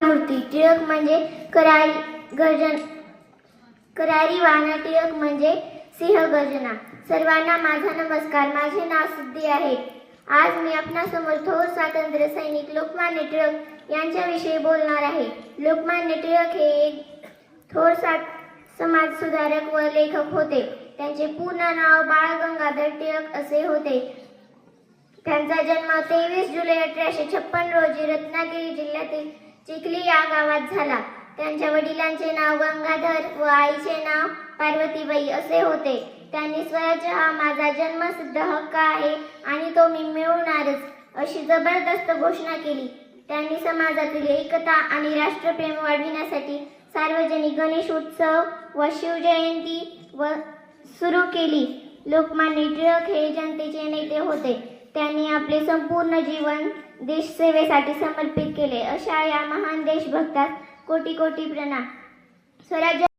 मूर्ती टिळक म्हणजे करारी गर्जन करारी वाहना टिळक म्हणजे सिंह गर्जना. सर्वांना माझा नमस्कार. माझे नाव सिद्धी आहे. आज मी आपणासमोर थोर स्वातंत्र्य सैनिक लोकमान्य टिळक यांच्याविषयी बोलणार आहे. लोकमान्य टिळक हे एक थोर समाज सुधारक व लेखक होते. त्यांचे पूर्ण नाव बाळ गंगाधर टिळक असे होते. त्यांचा जन्म तेवीस जुलै अठराशे छप्पन रोजी रत्नागिरी जिल्ह्यातील चिखली या गावात झाला. त्यांच्या वडिलांचे नाव गंगाधर व आईचे नाव पार्वतीबाई असे होते. त्यांनी स्वराज्य हा माझा जन्मसिद्ध हक्क आहे आणि तो मी मिळवणारच अशी जबरदस्त घोषणा केली. त्यांनी समाजातील एकता आणि राष्ट्रप्रेम वाढविण्यासाठी सार्वजनिक गणेश उत्सव व शिवजयंती व सुरू केली. लोकमान्य टिळक हे जनतेचे नेते होते. त्यांनी आपले संपूर्ण जीवन देशसेवेसाठी समर्पित केले. अशा या महान देशभक्तास कोटी कोटी प्रणाम. स्वराज्य